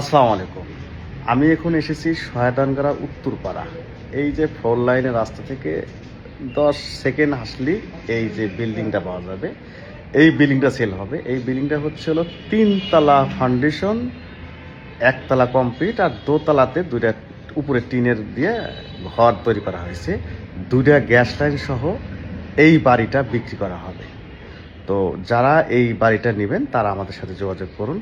আসসালামু আলাইকুম। আমি এখন এসেছি শয়তানগড়া উত্তরপাড়া। এই যে ফোর লাইনের রাস্তা থেকে দশ সেকেন্ড আসলি এই যে বিল্ডিংটা পাওয়া যাবে। এই বিল্ডিংটা সেল হবে। এই বিল্ডিংটা হচ্ছে হলো তিনতলা ফাউন্ডেশন একতলা কমপ্লিট আর দোতলাতে দুইটা উপরে টিনের দিয়ে ঘর তৈরি করা হয়েছে। দুইটা গ্যাস লাইন সহ এই বাড়িটা বিক্রি করা হবে। তো যারা এই বাড়িটা নেবেন তারা আমাদের সাথে যোগাযোগ করুন।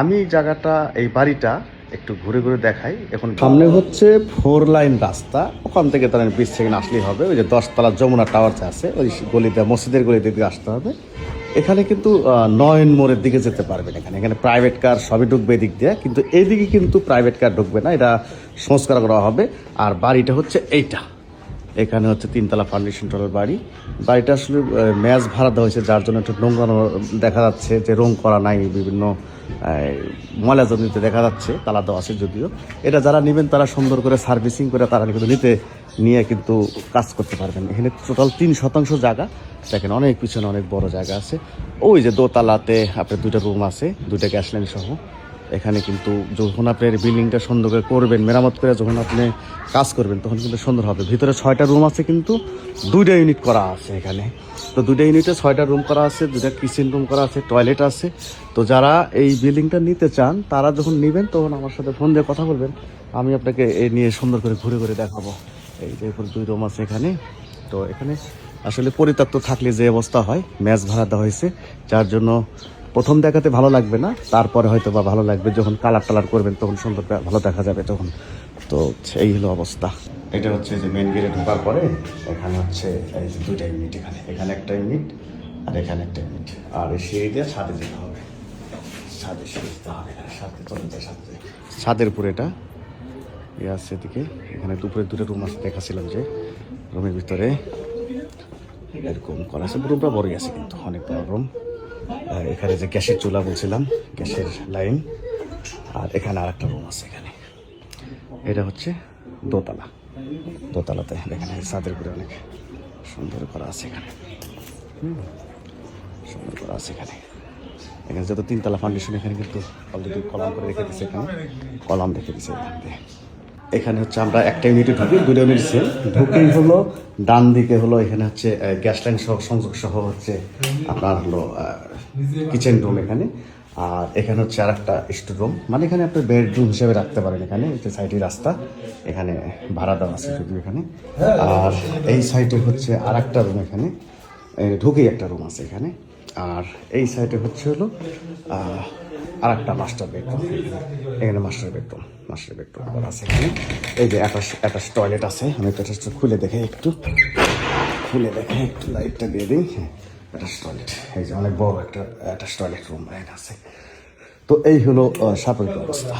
আমি জায়গাটা, এই বাড়িটা একটু ঘুরে ঘুরে দেখাই। এখন সামনে হচ্ছে ফোর লাইন রাস্তা। ওখান থেকে তারা বিশ সেকেন্ড আসলেই হবে। ওই যে দশতলা যমুনা টাওয়ার আছে, ওই গলিতে, মসজিদের গলিতে দিকে আসতে হবে। এখানে কিন্তু নয়ন মোড়ের দিকে যেতে পারবেন এখানে। এখানে প্রাইভেট কার সবই ঢুকবে এদিক দিয়ে। কিন্তু এইদিকে কিন্তু প্রাইভেট কার ঢুকবে না। এটা সংস্কার করা হবে। আর বাড়িটা হচ্ছে এইটা। এখানে হচ্ছে তিনতলা ফাউন্ডেশন টলের বাড়ি। বাড়িটা আসলে ম্যাচ ভাড়া দেওয়া হয়েছে, যার জন্য একটু নোংরানো দেখা যাচ্ছে যে রং করা নাই, বিভিন্ন ময়লা জমিতে দেখা যাচ্ছে, তালা দেওয়া আছে যদিও। এটা যারা নেবেন তারা সুন্দর করে সার্ভিসিং করে তারা কিন্তু নিতে, নিয়ে কিন্তু কাজ করতে পারবেন। এখানে টোটাল তিন শতাংশ জায়গা। দেখেন অনেক পিছনে অনেক বড় জায়গা আছে। ওই যে দোতলাতে আপনার দুইটা রুম আছে, দুইটা গ্যাস লাইন সহ। এখানে কিন্তু যখন আপনি বিল্ডিংটা সুন্দর করে করবেন, মেরামত করে যখন আপনি কাজ করবেন, তখন কিন্তু সুন্দর হবে। ভিতরে ছয়টা রুম আছে কিন্তু দুইটা ইউনিট করা আছে এখানে। তো দুইটা ইউনিটে ছয়টা রুম করা আছে, দুইটা কিচেন রুম করা আছে টয়লেট আছে। তো যারা এই বিল্ডিংটা নিতে চান, তারা যখন নেবেন, তখন আমার সাথে ফোন দিয়ে কথা বলবেন। আমি আপনাকে এই নিয়ে সুন্দর করে ঘুরে ঘুরে দেখাবো। এই যে দুই রুম আছে এখানে। তো এখানে আসলে পরিত্যক্ত থাকলে যে অবস্থা হয়, ম্যাচ ভাড়া দেওয়া হয়েছে। যার জন্য প্রথম দেখাতে ভালো লাগবে না তারপরে হয়তো বা ভালো লাগবে যখন কালার টালার করবেন তখন সুন্দর ভালো দেখা যাবে তখন। তো এই হলো অবস্থা। এটা হচ্ছে যে মেন গেটে ঢোকার পরে এখানে হচ্ছে এই যে দুইটা ইউনিট এখানে। এখানে একটা ইউনিট আর এখানে একটা ইউনিট আর এই সিঁড়ি দিয়ে ছাদে যেতে হবে। ছাদে সিঁড়ি যেতে হবে। ছাদে চলে যায় ছাদে ছাদের উপরে এটা। ইয়ে আছে এদিকে। এখানে দুপুরে দুটো রুম আছে দেখাছিলাম যে রুমের ভিতরে। এরকম করা আছে। রুমটা বড়ই আছে কিন্তু অনেক বড় রুম এখানে যে গ্যাসের চুলা বলছিলাম, গ্যাসের লাইন, আর এখানে আর একটা রুম আছে এখানে। এটা হচ্ছে দোতলা। দোতলাতে এখানে ছাদের উপরে অনেক সুন্দর করা আছে এখানে। সুন্দর করা আছে এখানে। এখানে যত তিনতলা ফাউন্ডেশন এখানে কিন্তু অলরেডি কলাম করে রেখে দিচ্ছে এখানে। কলাম রেখে দিচ্ছে এখান এখানে হচ্ছে আমরা একটা ইউনিটে ঢুকি দুটো ইউনিট সেল ঢুকেই হলো, ডান দিকে হলো এখানে হচ্ছে গ্যাস লাইন সহ, সংযোগ সহ হচ্ছে আপনার হলো কিচেন রুম এখানে। আর এখানে হচ্ছে আর একটা রুম মানে এখানে আপনি বেডরুম হিসেবে রাখতে পারেন এখানে সাইডে রাস্তা। এখানে ভাড়া দেওয়া আছে শুধু এখানে। আর এই সাইডে হচ্ছে আর একটা রুম এখানে ঢুকেই একটা রুম আছে এখানে। আর এই সাইডে হচ্ছে হলো আর একটা মাস্টার বেডরুম এখানে মাস্টার বেডরুম মাস্টার বেডরুম করা আছে এখানে। এই যে অ্যাটাচ অ্যাটাচ টয়লেট আছে, আমি অ্যাটাচটা খুলে দেখে একটু। খুলে দেখে একটু লাইটটা দিয়ে দিই। হ্যাঁ অ্যাটাচ টয়লেট। এই যে অনেক বড় একটা অ্যাটাচ টয়লেট রুম আছে। তো এই হলো সাপের অবস্থা